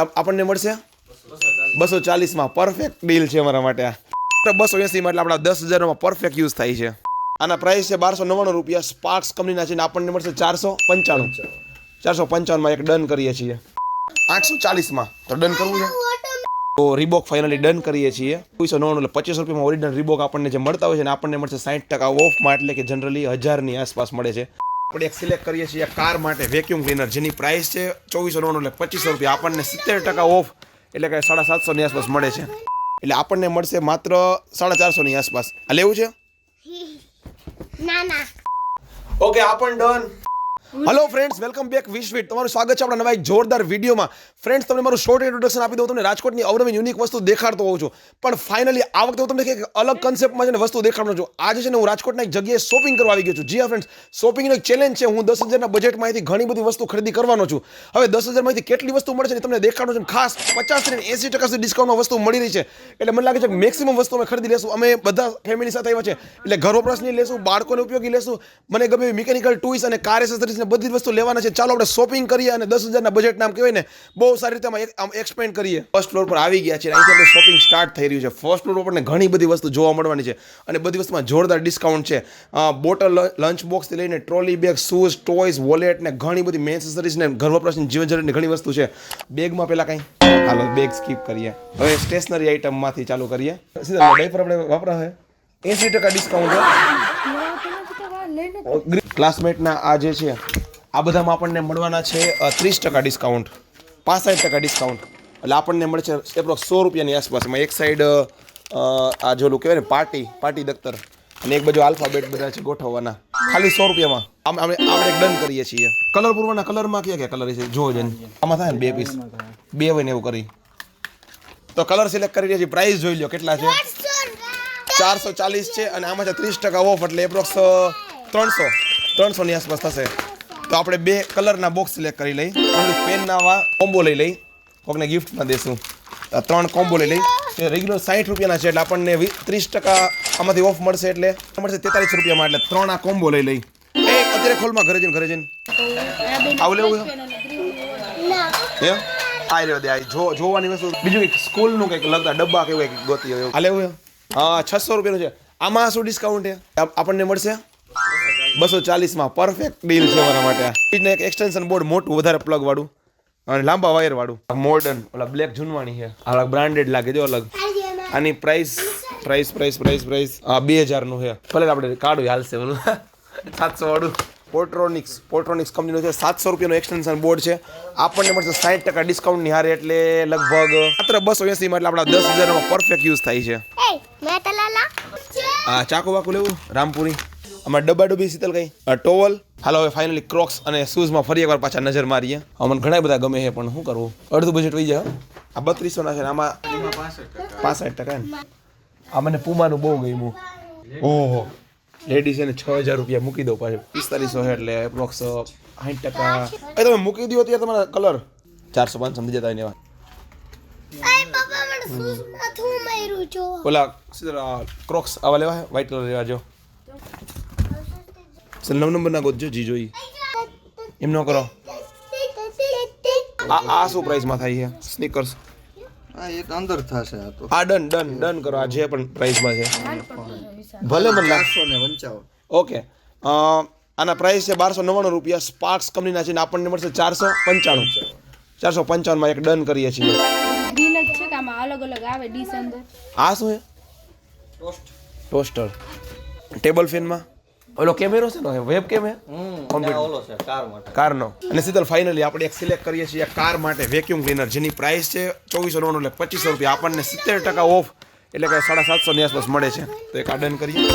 આપ- આપણને મળશે? બસો ચાલીસમાં પરફેક્ટ ડીલ છે અમારા માટે આ. બસો એંસીમાં એટલે આપણા દસ હજારમાં પરફેક્ટ યુઝ થાય છે. આના પ્રાઇસ છે બારસો નવ્વાણું રૂપિયા સ્પાર્ક્સ કંપનીના છે ને આપણને મળશે ચારસો પંચાણું. ચારસો પંચાવનમાં એક ડન કરીએ છીએ. આઠસો ચાલીસમાં તો ડન કરવું છે? તો રીબોક ફાઇનલી ડન કરીએ છીએ. દુઈસો નવ્વાણું એટલે પચીસ રૂપિયામાં ઓરિજિનલ રીબોક આપણને જે મળતા હોય છે ને આપણને મળશે સાઠ ટકા ઓફમાં એટલે કે જનરલી હજારની આસપાસ મળે છે. આપણે એક સિલેક્ટ કરીએ છીએ કાર માટે વેક્યુમ ક્લીનર જેની પ્રાઇસ છે ચોવીસો નવ્વાણું એટલે પચીસો રૂપિયા. આપણને સિત્તેર ટકા ઓફ એટલે કે સાડા સાતસોની આસપાસ મળે છે. એટલે આપણને મળશે માત્ર સાડા ચારસોની આસપાસ. આ લેવું છે? ના ના. ઓકે આ પણ done hello friends welcome back વિશ્વિટ તમારું સ્વાગત છે આપણા નવા એક જોરદાર વિડીયોમાં. ફ્રેન્ડ્સ તમને મારું શોર્ટ ઇન્ટ્રોડક્શન આપી દઉં, તમને રાજકોટની અવનવી યુનિક વસ્તુ દેખાડતો હોઉં છું. પણ ફાઇનલી આ વખતે હું તમને એક અલગ કન્સેપ્ટમાં છે વસ્તુ દેખાડવાનો છું. આજે છે ને હું રાજકોટના એક જગ્યાએ શોપિંગ કરવા આવી ગયો છું. જી હા ફ્રેન્ડ્સ શોપિંગનો એક ચેલેન્જ છે. હું દસ હજારના બજેટમાંથી ઘણી બધી વસ્તુ ખરીદી કરવાનો છું. હવે દસ હજારમાંથી કેટલી વસ્તુ મળે છે તમને દેખાડો છે. ખાસ પચાસથી એસી ટકા સુધી ડિસ્કાઉન્ટમાં વસ્તુ મળી રહી છે. એટલે મને લાગે છે મેક્સિમમ વસ્તુ અમે ખરીદી લેશું. અમે બધા ફેમિલી સાથે આવ્યા છે. એટલે ઘર વપરાશની લેશું, બાળકોને ઉપયોગી લેશું. મને ગમે મિકેનિકલ ટૂલ્સ અને કાર એસેસરીઝ ને બધી વસ્તુ લેવાના છે. ચાલો આપણે શોપિંગ કરીએ અને દસ હજારના બજેટ નામ કહેવાય ને બહુ સારી રીતે આમાં આમ એક્સપેન્ડ કરીએ. ફર્સ્ટ ફ્લોર પર આવી ગયા છે અહીંથી આપણે શોપિંગ સ્ટાર્ટ થઈ રહ્યું છે. ફર્સ્ટ ફ્લોર પર ઘણી બધી વસ્તુ જોવા મળવાની છે. અને બધી વસ્તુમાં જોરદાર ડિસ્કાઉન્ટ છે. બોટલ લંચ બોક્સથી લઈને trolley bag shoes toys wallet ને ઘણી બધી મેસેસરીઝ ને ઘર વપરાશની જીવન જરૂરીની ઘણી વસ્તુ છે. બેગમાં પહેલાં કંઈ? હાલો બેગ સ્કીપ કરીએ. હવે સ્ટેશનરી આઇટમમાંથી ચાલુ કરીએ. સીધા ડાયપર આપણે વાપરા હોય એંસી ટકા ડિસ્કાઉન્ટ ક્લાસમેટના આ જે છે, આ બધામાં આપણને મળવાના છે ત્રીસ ટકા ડિસ્કાઉન્ટ પાસઠ ટકા ડિસ્કાઉન્ટ એટલે આપણને મળશે એપ્રોક્સ સો રૂપિયાની આસપાસ એમાં એક સાઈડ આ જોલું કહેવાય ને, પાર્ટી પાર્ટી દફતર. અને એક બાજુ આલ્ફાબેટ બધા છે ગોઠવવાના. ખાલી સો રૂપિયામાં. આમ આપણે આપણે ડન કરીએ છીએ. કલર પૂરવાના કલરમાં કયા કયા કલર છે જો જઈને. આમાં થાય ને બે પીસ બે હોય ને એવું કરી. તો કલર સિલેક્ટ કરી રહ્યા છીએ. પ્રાઇસ જોઈ લો કેટલા છે? ચારસો ચાલીસ છે અને આમાં છે ત્રીસ ટકા ઓફ એટલે એપ્રોક્સ ત્રણસો. ત્રણસોની આસપાસ થશે. તો આપણે બે કલરના બોક્સ સિલેક્ટ કરી લઈ પેનના આવા કોમ્બો લઈ લઈ કોકને ગિફ્ટમાં દેશું. ત્રણ કોમ્બો લઈ લઈ. એ રેગ્યુલર સાઠ રૂપિયાના છે એટલે આપણને ત્રીસ ટકા આમાંથી ઓફ મળશે એટલે મળશે તેતાલીસ રૂપિયામાં એટલે ત્રણ આ કોમ્બો લઈ લઈ. એ અત્યારે ખોલમાં ઘરે જઈને ઘરે જઈને. આવું લેવું હે? આ રહ્યો દે આ જો જોવાની વસ્તુ. બીજું કંઈક સ્કૂલનું કંઈક લગતા ડબ્બા કેવું કંઈક ગોતી હોય આ લેવું હા છસો રૂપિયાનું છે. આમાં શું ડિસ્કાઉન્ટ છે? આપણને મળશે? બસો ચાલીસમાં પરફેક્ટ ડીલ છે મારા માટે એક એક્સટેન્શન બોર્ડ મોટું વધારે પ્લગ વાળું. અને લાંબા વાયર વાળું. મોડર્ન ઓલા બ્લેક જૂનવાણી છે. આ બ્રાન્ડેડ લાગે જો અલગ. આની price price price price price આ બે હજારનું છે. ભલે આપણે કાઢું હાલશે ઓલું સાતસો વાળું. પોર્ટ્રોનિક્સ પોર્ટ્રોનિક્સ કંપનીનું છે. સાતસો રૂપિયાનું એક્સટેન્શન બોર્ડ છે. આપણને મળશે સાઠ ટકા ડિસ્કાઉન્ટ હારે એટલે લગભગ માત્ર બસો એંસીમાં એટલે આપણા દસ હજારમાં પરફેક્ટ યુઝ થાય છે. આ ચાકુ બાકુ લેવું? રામપુરી. આમાં ડબ્બા ડબ્બી શીતલ કઈ? ટોવલ. હાલો હવે ફાઇનલી ક્રોક્સ અને શૂઝમાં ફરી એકવાર પાછા નજર મારીએ. અમને ઘણા બધા ગમે છે પણ શું કરવું અડધું બજેટ વહી જાય આ બત્રીસો ના છે ને આમાં પાસઠ ટકા આ મને પુમાનું બહુ ગમ્યું. ઓહો. લેડી છે ને છ હજાર રૂપિયા મૂકી દો પાછું. પિસ્તાલીસો છે એટલે એપ્રોક્સ સાઠ ટકા. એ તમે મૂકી દો ત્યારે તમારા કલર ચારસો પાંચ સમજી જતા એની છો ઓલા ક્રોક્સ આવા લેવા છે? વ્હાઈટ કલર લેવા જો. નવ નંબર ના ગોતજો જી જોઈ એમ ન કરો આ આ શું પ્રાઇસમાં થાય છે સ્નીકર્સ હા એક અંદર થશે આ તો. આ ડન ડન ડન કરો. આ જે પણ પ્રાઇસમાં છે. ભલે મને લાગશો ને પંચાવન ઓકે અ, આના પ્રાઇસ છે બારસો નવ્વાણું રૂપિયા. સ્પાર્ક્સ કંપનીના છે ને આપણને મળશે ચારસો પંચાણું. ચારસો પંચાવનમાં એક ડન કરીએ છીએ. ડીલ જ છે કે આમાં અલગ અલગ આવે ડીશ અંદર? આ શું છે? ટોસ્ટર ટેબલ ફેનમાં ઓલો કેમેરો છે ને વેબ કેમ હે? ઓલો છે કાર માટે. કારનો અને શીતલ ફાઇનલી આપણે એક સિલેક્ટ કરીએ છીએ કાર માટે વેક્યુમ ક્લીનર જેની પ્રાઇસ છે ચોવીસો નવ્વાણું એટલે પચીસો રૂપિયા. આપણને સિત્તેર ટકા ઓફ એટલે કે સાડા સાતસો ની આસપાસ મળે છે. તો એક આ ડન કરીએ.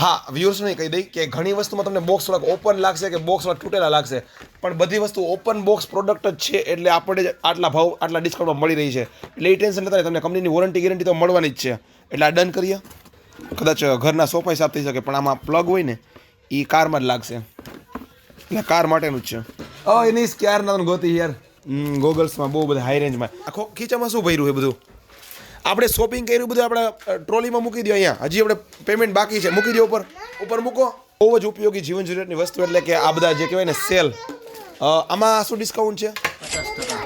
હા વ્યુઅર્સને કહી દઈ કે ઘણી વસ્તુમાં તમને બોક્સ થોડાક ઓપન લાગશે કે બોક્સ થોડાક તૂટેલા લાગશે. પણ બધી વસ્તુ ઓપન બોક્સ પ્રોડક્ટ જ છે એટલે આપણે આટલા ભાવ આટલા ડિસ્કાઉન્ટમાં મળી રહી છે. એટલે એ ટેન્શન લેતા નહીં તમને કંપનીની વોરંટી ગેરંટી તો મળવાની જ છે. એટલે આ ડન કરીએ. કદાચ ઘરના સોફા હિસાબ થઈ શકે પણ આમાં પ્લગ હોય ને એ કારમાં જ લાગશે. એટલે કાર માટેનું જ છે. ઓ એની ક્યાર ના ગોતી યાર. ગોગલ્સમાં બહુ બધા હાઈ રેન્જમાં આખો ખીચામાં શું ભર્યું છે બધું? આપણે શોપિંગ કર્યું બધું આપણે ટ્રોલીમાં મૂકી દો અહીંયા. હજી આપણે પેમેન્ટ બાકી છે. મૂકી દો ઉપર. ઉપર મૂકો. બહુ જ ઉપયોગી જીવન જરૂરિયાતની વસ્તુ એટલે કે આ બધા જે કહેવાય ને સેલ આમાં શું ડિસ્કાઉન્ટ છે? પચાસ ટકા.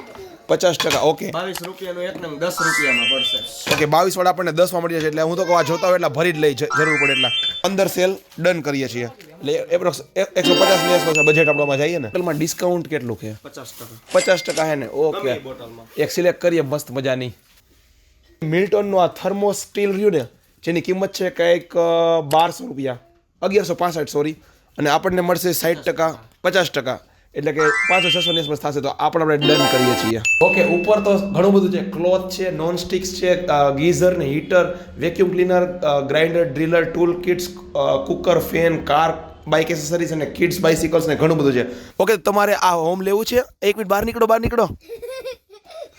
ઓકે બાવીસ રૂપિયાનું એક ને દસ રૂપિયામાં પડશે. ઓકે બાવીસ વાળા આપણને દસમાં મળી જશે એટલે હું તો કહું આ જોતા હોય એટલા ભરી જ લઈ જ- જરૂર પડે એટલા. પંદર સેલ ડન કરીએ છીએ. એટલે એપ્રોક્સ એકસો પચાસની આસપાસ બજેટ આપણામાં જઈએ ને. હોટલમાં ડિસ્કાઉન્ટ કેટલું છે? પચાસ ટકા. પચાસ ટકા હે ને ઓકે એક સિલેક્ટ કરીએ મસ્ત મજાની. મિલ્ટનનું આ થર્મો સ્ટીલ રહ્યું ને જેની કિંમત છે કંઈક બારસો રૂપિયા. અગિયારસો પાસઠ સોરી અને આપણને મળશે સાઠ ટકા પચાસ ટકા. એટલે કે પાંચસો છસો ની આસપાસ થશે તો આપણે આપણે ડન કરીએ છીએ. ઓકે ઉપર તો ઘણું બધું છે. ક્લોથ છે નોન સ્ટિક્સ છે ગીઝર ને heater vacuum cleaner grinder driller tool kits cooker fan car bike accessories અને કિડ્સ બાઇસિકલ્સ ને ઘણું બધું છે. ઓકે તમારે આ હોમ લેવું છે? એક મિનિટ બહાર નીકળો બહાર નીકળો.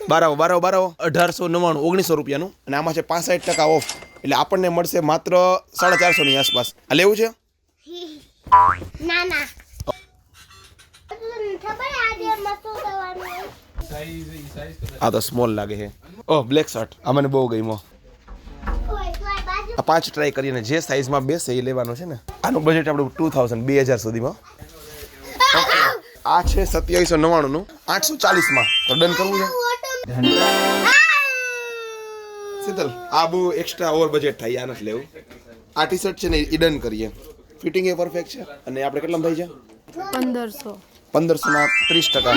બાર આવો બાર આવો બાર આવો. અઢારસો નવ્વાણું ઓગણીસો રૂપિયાનું. અને આમાં છે પાસઠ ટકા ઓફ એટલે આપણને મળશે માત્ર સાડા ચારસોની આસપાસ. આ લેવું છે? ના ના. આ તો સ્મોલ લાગે છે. ઓહ બ્લેક શર્ટ આ મને બહુ ગમ્યો. આ પાંચ ટ્રાય કરીને જે સાઇઝમાં બેસે એ લેવાનો છે ને. આનું બજેટ આપણું ટુ થાઉઝન્ડ બે હજાર સુધીમાં. આ છે સત્યાવીસો નવ્વાણુંનું. આઠસો ચાલીસમાં. તો ડન કરવું છે. શીતલ આ બહુ એક્સ્ટ્રા ઓવર બજેટ થાય આ નથી લેવું. આ ટી શર્ટ છે ને એ ડન કરીએ. ફિટિંગ એ પરફેક્ટ છે. અને આપણે કેટલામાં થાય છે? પંદરસો. પંદરસો ના ત્રીસ ટકા.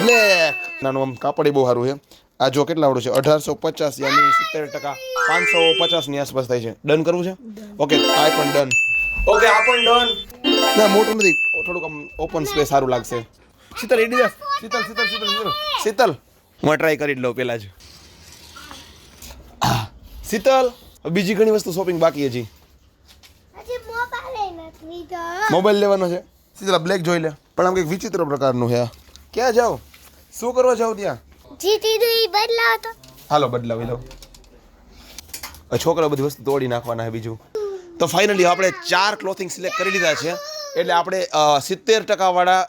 બ્લેક. નાનું આમ કાપડ બહુ સારું છે. આ જો કેટલા આવડું છે? અઢારસો પચાસ યાની સિત્તેર ટકા. પાંચસો પચાસની આસપાસ થાય છે. ડન કરવું છે? ઓકે આ પણ ડન. ઓકે આ પણ ડન. ના મોટું નથી. થોડુંક આમ ઓપન સ્પેસ સારું લાગશે. શીતલ એડી જા શીતલ શીતલ શીતલ શીતલ. શીતલ. હું ટ્રાય કરી જ લઉં પહેલાં જ. શીતલ. બીજી ઘણી વસ્તુ શોપિંગ બાકી હજી. હજી મોબાઈલ નથી તો મોબાઈલ લેવાનો છે. શીતલ બ્લેક જોઈ લે. પણ આમ કંઈક વિચિત્ર પ્રકારનું છે. આ. ક્યાં જાઓ? શું કરવા જાઓ ત્યાં? જીતી દઈ બદલાવ તો. હાલો બદલાવી લો. છોકરા બધી વસ્તુ તોડી નાખવાના છે બીજું. તો ફાઇનલી આપણે ચાર ક્લોથિંગ સિલેક્ટ કરી લીધા છે. એટલે આપણે સિત્તેર ટકાવાળા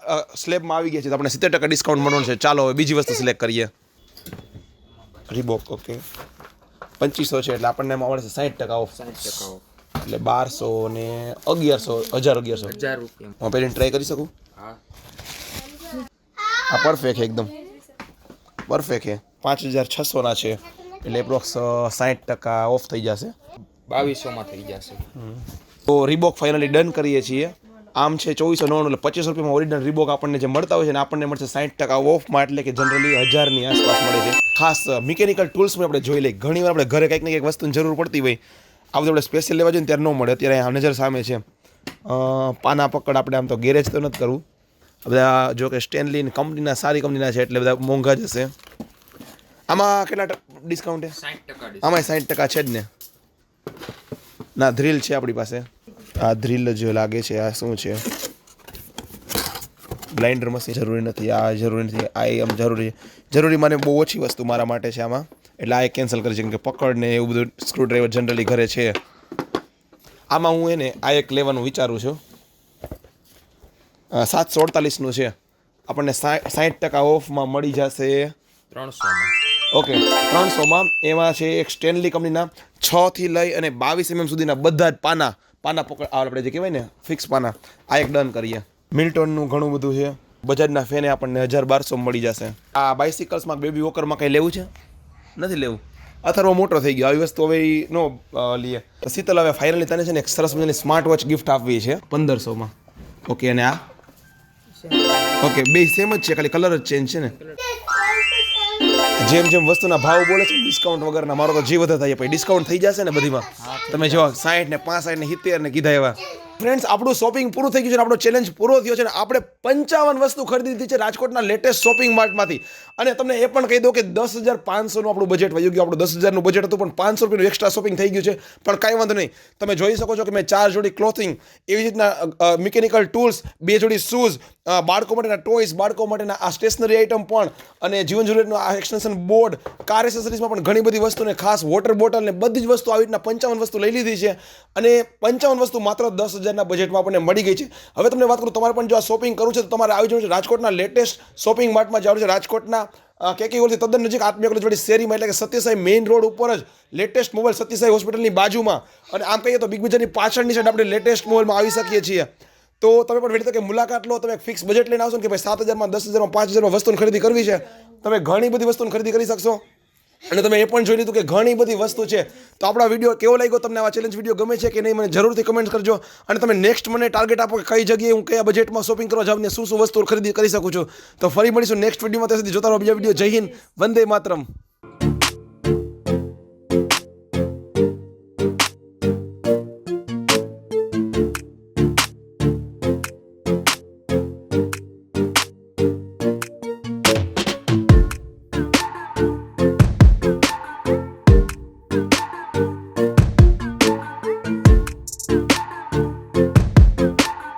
સ્લેબમાં આવી ગયા છે. તો આપણે સિત્તેર ટકા ડિસ્કાઉન્ટ મળવાનું છે. ચાલો હવે બીજી વસ્તુ સિલેક્ટ કરીએ. રીબોક ઓકે પચીસો છે એટલે આપણને એમાં મળશે સાઠ ટકા ઓફ સાઠ ટકા એટલે બારસો ને અગિયારસો હજાર અગિયારસો. હજાર રૂપિયા. હું પહેરીને ટ્રાય કરી શકું? આ પરફેક્ટ એકદમ. પરફેક્ટ છે. પાંચ હજાર છસોના છે. એટલે એપ્રોક્સ સાઠ ટકા ઓફ થઈ જશે. બાવીસોમાં થઈ જશે. તો રીબોક ફાઇનલી ડન કરીએ છીએ. આમ છે ચોવીસો નવ્વાણું એટલે પચીસો રૂપિયામાં ઓરિજિનલ રીબોક આપણને જે મળતા હોય છે ને આપણને મળશે સાઠ ટકા ઓફમાં એટલે કે જનરલી હજારની આસપાસ મળે છે. ખાસ મિકેનિકલ ટૂલ્સમાં આપણે જોઈ લઈએ. ઘણી વાર આપણે ઘરે કંઈક ને કંઈક વસ્તુની જરૂર પડતી હોય. આ બધું આપણે સ્પેશિયલ લેવા જોઈએ ત્યારે ન મળે. અત્યારે આ નજર સામે છે. પાના પકડ આપણે આમ તો ગેરેજ તો નથી કરવું. બધા જો કે સ્ટેનલી કંપનીના સારી કંપનીના છે એટલે બધા મોંઘા જશે આમાં કેટલા ડિસ્કાઉન્ટ છે? આમાં સાઠ ટકા છે જ ને. ના ધ્રીલ છે આપણી પાસે. આ ધ્રીલ જ લાગે છે આ શું છે? બ્લાઇન્ડર મશીન જરૂરી નથી આ જરૂરી નથી આ આમ જરૂરી. જરૂરી મને બહુ ઓછી વસ્તુ મારા માટે છે આમાં. એટલે આ કેન્સલ કરી છે કેમ કે પકડ ને એવું બધું સ્ક્રૂડ્રાઈવર જનરલી ઘરે છે. આમાં હું એને આ એક લેવાનું વિચારું છું. સાતસો અડતાલીસનું છે. આપણને સાઠ ટકા ઓફમાં મળી જશે. ત્રણસોમાં. ઓકે ત્રણસોમાં. એમાં છે એક સ્ટેનલી કંપનીના છથી લઈ અને બાવીસ એમએમ સુધીના બધા જ પાના. પાના પકડ આપણે જે કહેવાય ને ફિક્સ પાના. આ એક ડન કરીએ. મિલ્ટોનનું ઘણું બધું છે. બજાજના ફેને આપણને હજાર બારસો મળી જશે. આ બાઇસિકલ્સમાં બેબી વોકરમાં કંઈ લેવું છે? નથી લેવું. અથર્વ મોટો થઈ ગયો. આવી વસ્તુ હવે નો લઈએ શીતલ હવે ફાઇનલી તને છે ને એક સરસ મજાની સ્માર્ટ વોચ ગિફ્ટ આપવી છે. પંદરસોમાં. ઓકે અને આ? ઓકે બે સેમ જ છે, ખાલી કલર જ ચેન્જ છે ને. જેમ જેમ વસ્તુના ભાવ બોલે છે ડિસ્કાઉન્ટ વગરના મારો તો જીવ વધારે થાય પછી ડિસ્કાઉન્ટ થઈ જશે ને બધીમાં. તમે જો સાઠ ને પાંસઠ ને સિત્તેર ને કીધા એવા. ફ્રેન્ડ્સ આપણું શોપિંગ પૂરું થઈ ગયું છે આપણો ચેલેન્જ પૂરો થયો છે આપણે પંચાવન વસ્તુ ખરીદી દીધી છે રાજકોટના લેટેસ્ટ શોપિંગ માર્ટમાંથી અને તમને એ પણ કહી દો કે દસ હજાર પાંચસોનું આપણું બજેટ વયું ગયું. આપણું દસ હજારનું બજેટ હતું, પણ પાંચસો રૂપિયાનું એક્સ્ટ્રા શોપિંગ થઈ ગયું છે. પણ કાંઈ વાંધો નહીં. તમે જોઈ શકો છો કે મેં ચાર જોડી ક્લોથિંગ એવી રીતના મિકેનિકલ ટૂલ્સ બે જોડી શૂઝ બાળકો માટેના ટોયસ બાળકો માટેના આ સ્ટેશનરી આઇટમ પણ અને જીવન જરૂરિયાતનું આ એક્સટેન્શન બોર્ડ કાર એસેસરીઝમાં પણ ઘણી બધી વસ્તુને ખાસ વોટર બોટલ ને બધી જ વસ્તુ આવી રીતના પંચાવન વસ્તુ લઈ લીધી છે. અને પંચાવન વસ્તુ માત્ર દસ હજારના બજેટમાં આપણને મળી ગઈ છે. હવે તમને વાત કરું, તમારે પણ જો આ શોપિંગ કરવું છે, તો તમારે આવી જવું છે રાજકોટના લેટેસ્ટ શોપિંગ માર્ટમાં જવાનું છે. રાજકોટના કેકી ઓલથી તદ્દન નજીક આત્મીય કોલેજ વળી શેરીમાં, એટલે કે સત્યસાઈ મેઇન રોડ ઉપર જ લેટેસ્ટ મોબાઈલ સત્યસાઈ હોસ્પિટલની બાજુમાં. અને આમ કહીએ તો બિગ બજારની પાછળની સાઈડ આપણે લેટેસ્ટ મોબાઈલમાં આવી શકીએ છીએ. તો તમે પણ વેલી તકે મુલાકાત લો, તમે ફિક્સ બજેટ લઈને આવશો કે ભાઈ સાત હજારમાં, દસ હજારમાં, પાંચ હજારમાં વસ્તુની ખરીદી કરવી છે, તમે ઘણી બધી વસ્તુની ખરીદી કરી શકશો. અને તમે એ પણ જોઈ લીધું કે ઘણી બધી વસ્તુ છે. તો આપણા વીડિયો કેવો લાગ્યો તમને? આવા ચેલેન્જ વીડિયો ગમે છે કે નહીં, મને જરૂરથી કમેન્ટ કરજો. અને તમે નેક્સ્ટ મને ટાર્ગેટ આપો કે કઈ જગ્યાએ હું કયા બજેટમાં શોપિંગ કરવા જાઉં ને શું શું વસ્તુ ખરીદી કરી શકું છું. તો ફરી મળીશું નેક્સ્ટ વિડીયોમાં ત્યાં સુધી જોતા રહો બીજા વીડિયો જય હિન્દ. વંદે માતરમ.